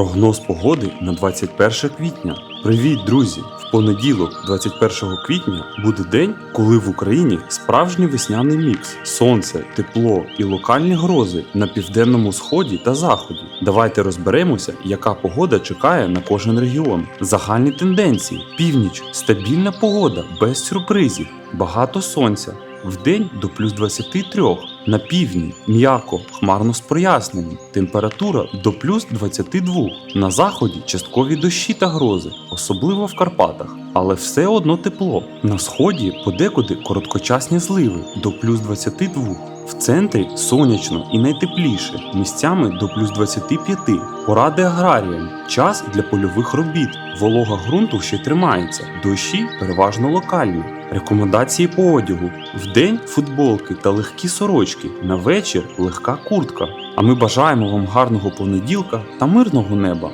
Прогноз погоди на 21 квітня. Привіт, друзі! В понеділок, 21 квітня, буде день, коли в Україні справжній весняний мікс: сонце, тепло і локальні грози на південному сході та заході. Давайте розберемося, яка погода чекає на кожен регіон. Загальні тенденції: північ, стабільна погода, без сюрпризів, багато сонця. Вдень до плюс 23, на півдні м'яко, хмарно з проясненням, температура до плюс 22, на заході часткові дощі та грози, особливо в Карпатах, але все одно тепло. На сході подекуди короткочасні зливи до плюс 22. В центрі сонячно і найтепліше, місцями до плюс 25. Поради аграріям. Час для польових робіт. Волога ґрунту ще тримається, дощі переважно локальні. Рекомендації по одягу: вдень футболки та легкі сорочки, на вечір легка куртка. А ми бажаємо вам гарного понеділка та мирного неба.